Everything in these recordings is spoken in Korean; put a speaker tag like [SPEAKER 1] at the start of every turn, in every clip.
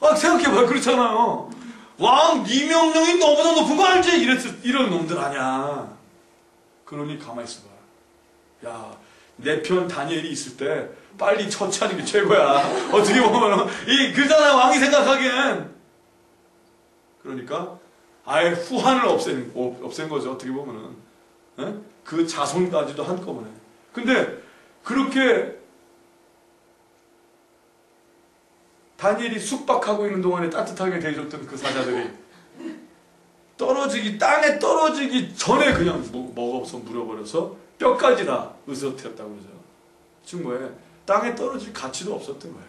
[SPEAKER 1] 아, 생각해봐요. 그렇잖아요. 왕, 네 명령이 너보다 높은 거 알지? 이랬, 이런 놈들 아니야. 그러니 가만히 있어봐. 야, 내 편 다니엘이 있을 때 빨리 처치하는 게 최고야. 어떻게 보면, 이, 그잖아, 왕이 생각하기엔. 그러니까, 아예 후한을 없앤, 없앤 거죠. 어떻게 보면은. 에? 그 자손까지도 한꺼번에. 근데, 그렇게 다니엘이 숙박하고 있는 동안에 따뜻하게 대해줬던 그 사자들이 떨어지기 땅에 떨어지기 전에 그냥 먹어서 물어버려서 뼈까지 다 으스러뜨렸다고 그러죠. 지금 뭐에 땅에 떨어질 가치도 없었던 거예요.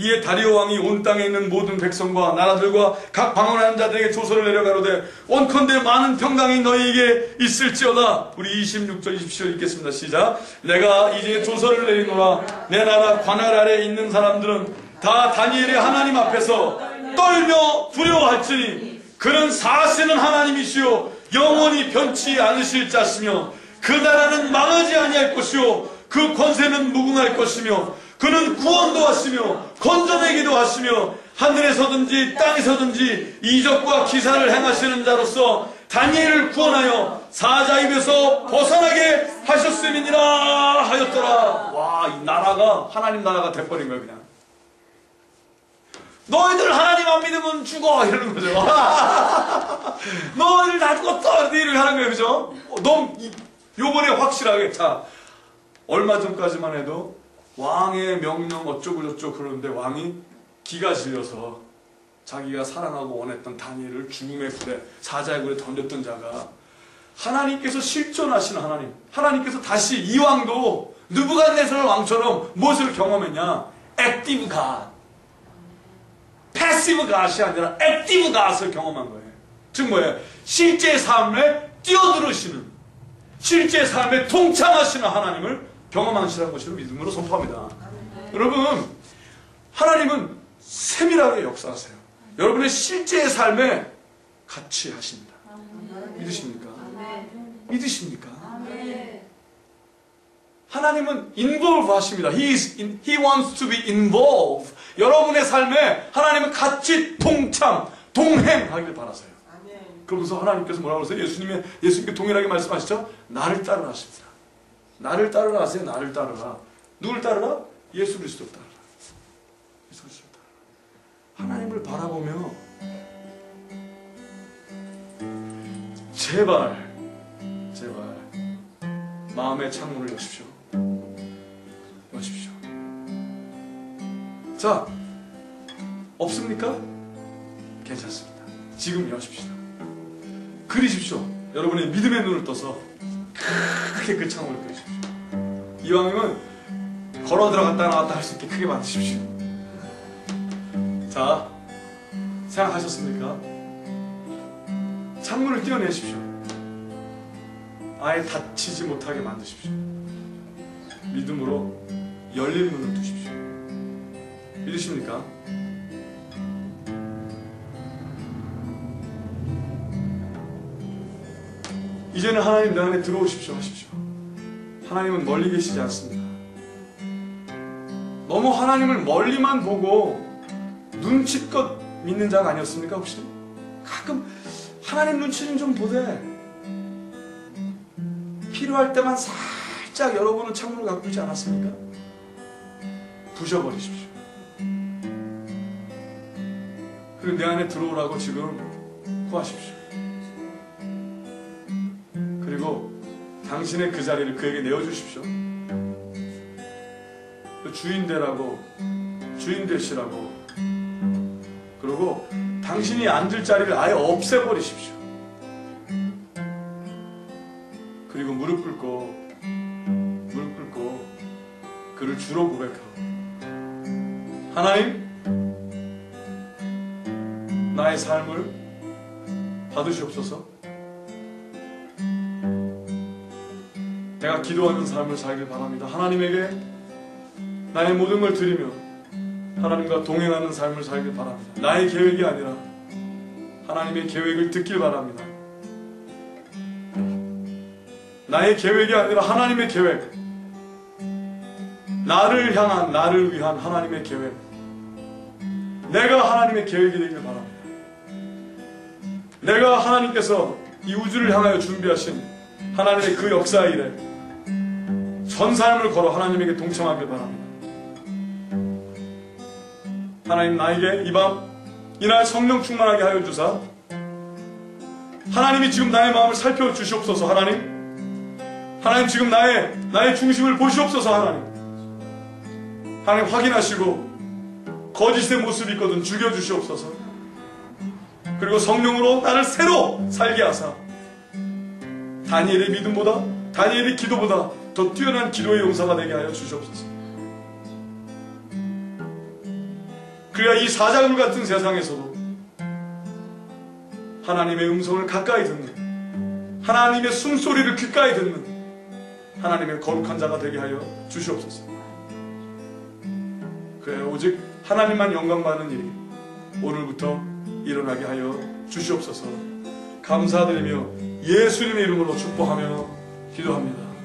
[SPEAKER 1] 이에 다리오 왕이 온 땅에 있는 모든 백성과 나라들과 각 방언하는 자들에게 조서를 내려가로되 원컨대 많은 평강이 너희에게 있을지어다. 우리 26절 27절 읽겠습니다. 시작. 내가 이제 조서를 내리노라. 내 나라 관할 아래 있는 사람들은 다 다니엘의 하나님 앞에서 떨며 두려워할지니 그는 사시는 하나님이시요 영원히 변치 않으실 자시며 그 나라는 망하지 아니할 것이요 그 권세는 무궁할 것이며 그는 구원도 하시며 건져내기도 하시며 하늘에서든지 땅에서든지 이적과 기사를 행하시는 자로서 다니엘을 구원하여 사자 입에서 벗어나게 하셨음이니라 하였더라. 와, 이 나라가 하나님 나라가 돼버린 거예요, 그냥. 너희들 하나님 안 믿으면 죽어! 이러는 거죠. 너희들 다 죽었어! 이렇게 하는 거예요, 그죠? 너, 요번에 확실하게, 자, 얼마 전까지만 해도 왕의 명령 어쩌고 저쩌고 그러는데 왕이 기가 질려서 자기가 사랑하고 원했던 다니엘을 죽음의 불에 사자의 굴에 던졌던 자가 하나님께서 실존하시는 하나님 하나님께서 다시 이 왕도 누부갓네살 왕처럼 무엇을 경험했냐? 액티브 갓. 패시브 갓이 아니라 액티브 갓을 경험한 거예요. 즉 뭐예요? 실제 삶에 뛰어들으시는 실제 삶에 동참하시는 하나님을 경험하시라는 것으로 믿음으로 선포합니다. 네. 여러분, 하나님은 세밀하게 역사하세요. 여러분의 실제 삶에 같이 하십니다. 믿으십니까? 믿으십니까? 하나님은 involve 하십니다. He, is in, he wants to be involved. 여러분의 삶에 하나님은 같이 동참, 동행하길 바라세요. 그러면서 하나님께서 뭐라고 그러세요? 예수님의, 예수님께 동일하게 말씀하시죠? 나를 따르라 하십니다. 나를 따르라 하세요. 나를 따르라. 누굴 따르라? 예수 그리스도 따르라. 예수 그리스도 따르라. 하나님을 바라보며 제발 제발 마음의 창문을 여십시오. 여십시오. 자 없습니까? 괜찮습니다. 지금 여십시오. 그리십시오. 여러분의 믿음의 눈을 떠서 크게 그 창문을 그리십시오. 이왕이면 걸어 들어갔다 나왔다 할 수 있게 크게 만드십시오. 자, 생각하셨습니까? 창문을 띄어내십시오. 아예 닫히지 못하게 만드십시오. 믿음으로 열린 문을 두십시오. 믿으십니까? 이제는 하나님 내 안에 들어오십시오 하십시오. 하나님은 멀리 계시지 않습니다. 너무 하나님을 멀리만 보고 눈치껏 믿는 자가 아니었습니까 혹시? 가끔 하나님 눈치는 좀 보되 필요할 때만 살짝 열어보는 창문을 갖고 있지 않았습니까? 부셔버리십시오. 그리고 내 안에 들어오라고 지금 구하십시오. 당신의 그 자리를 그에게 내어주십시오. 그 주인 되라고, 주인 되시라고. 그리고 당신이 앉을 자리를 아예 없애버리십시오. 그리고 무릎 꿇고, 무릎 꿇고, 그를 주로 고백하고. 하나님, 나의 삶을 받으시옵소서. 내가 기도하는 삶을 살길 바랍니다. 하나님에게 나의 모든 걸 드리며 하나님과 동행하는 삶을 살길 바랍니다. 나의 계획이 아니라 하나님의 계획을 듣길 바랍니다. 나의 계획이 아니라 하나님의 계획. 나를 향한 나를 위한 하나님의 계획 내가 하나님의 계획이 되길 바랍니다. 내가 하나님께서 이 우주를 향하여 준비하신 하나님의 그 역사의 일에 전 삶을 걸어 하나님에게 동참하길 바랍니다. 하나님 나에게 이 밤 이날 성령 충만하게 하여 주사 하나님이 지금 나의 마음을 살펴 주시옵소서 하나님. 하나님 지금 나의 나의 중심을 보시옵소서 하나님. 하나님 확인하시고 거짓의 모습이 있거든 죽여 주시옵소서. 그리고 성령으로 나를 새로 살게 하사 다니엘의 믿음보다 다니엘의 기도보다 더 뛰어난 기도의 용사가 되게 하여 주시옵소서 그래야 이 사자굴 같은 세상에서도 하나님의 음성을 가까이 듣는 하나님의 숨소리를 귓가에 듣는 하나님의 거룩한 자가 되게 하여 주시옵소서. 그래 오직 하나님만 영광 받는 일이 오늘부터 일어나게 하여 주시옵소서. 감사드리며 예수님의 이름으로 축복하며 기도합니다.